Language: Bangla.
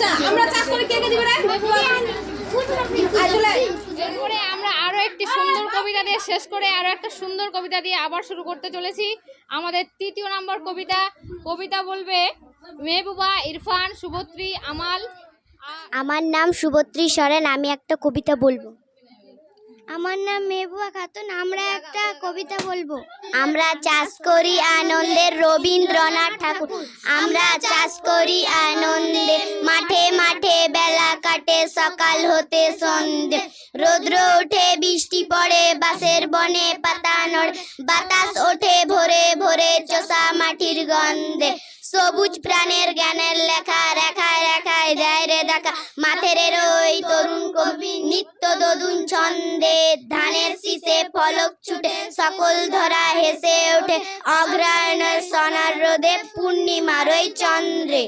আচ্ছা আমরা চাষ করে কে কে দিবে রে? এরপরে আমরা আরও একটি সুন্দর কবিতা দিয়ে শেষ করে আরও একটা সুন্দর কবিতা দিয়ে আবার শুরু করতে চলেছি। আমাদের তৃতীয় নম্বর কবিতা কবিতা বলবে মেহবুবা ইরফান শুভশ্রী আমাল। আমার নাম শুভশ্রী সরেন আমি একটা কবিতা বলব। আমার নাম মেহবুবা খাতুন আমরা একটা কবিতা বলব। আমরা চাষ করি আনন্দের রবীন্দ্রনাথ ঠাকুর। আমরা চাষ করি আনন্দে মাঠে মাঠে কাটে সকাল হতে সন্ধে। রৌদ্র ওঠে, বৃষ্টি পড়ে বাসের বনে পাতা নড়ে। বাতাস ওঠে ভোরে ভোরে চষা মাটির গন্ধে। সবুজ প্রাণের জ্ঞানের লেখা, রেখায় রেখায় দেয় রে দেখা। মাথের ওই তরুণ কবি, নিত্য দদুন ছন্দে। ধানের শীষে ফলক ছুটে, সকল ধরা হেসে ওঠে। অগ্রায়ণের সোনার রোদে পূর্ণিমার ওই চন্দ্রে।